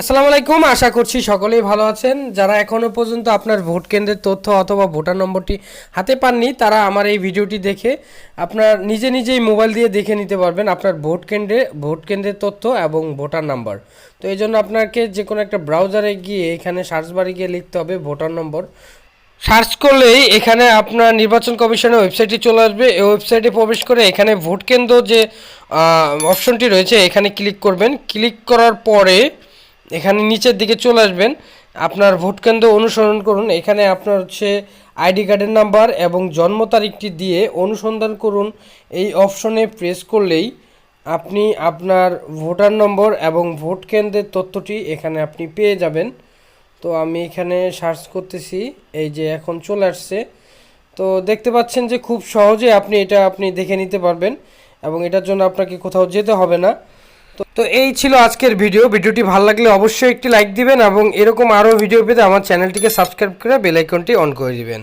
আসসালামু আলাইকুম, আশা করছি সকলেই ভালো আছেন। যারা এখনও পর্যন্ত আপনার ভোট কেন্দ্রের তথ্য অথবা ভোটার নম্বরটি হাতে পাননি, তারা আমার এই ভিডিওটি দেখে আপনার নিজে নিজেই মোবাইল দিয়ে দেখে নিতে পারবেন আপনার ভোট কেন্দ্রে, ভোট কেন্দ্রের তথ্য এবং ভোটার নাম্বার। তো এই জন্য আপনাকে যে কোনো একটা ব্রাউজারে গিয়ে এখানে সার্চ বারে গিয়ে লিখতে হবে ভোটার নম্বর। সার্চ করলেই এখানে আপনার নির্বাচন কমিশনের ওয়েবসাইটটি চলে আসবে। এই ওয়েবসাইটে প্রবেশ করে এখানে ভোট কেন্দ্র যে অপশনটি রয়েছে, এখানে ক্লিক করবেন। ক্লিক করার পরে এখানে নিচের দিকে চলে আসবেন। আপনার ভোট কেন্দ্র অনুসরণ করুন। এখানে আপনার হচ্ছে আইডি কার্ডের নাম্বার এবং জন্ম তারিখটি দিয়ে অনুসন্ধান করুন। এই অপশনে প্রেস করলেই আপনি আপনার ভোটার নম্বর এবং ভোট কেন্দ্রের তথ্যটি এখানে আপনি পেয়ে যাবেন। তো আমি এখানে সার্চ করতেছি, এই যে এখন চলে আসছে। তো দেখতে পাচ্ছেন যে খুব সহজে আপনি এটা আপনি দেখে নিতে পারবেন এবং এটার জন্য আপনাকে কোথাও যেতে হবে না। তো এই ছিল আজকের ভিডিও ভিডিওটি ভালো লাগলে অবশ্যই একটি লাইক দিবেন এবং এরকম আরও ভিডিও পেতে আমার চ্যানেলটিকে সাবস্ক্রাইব করে বেলাইকনটি অন করে দিবেন।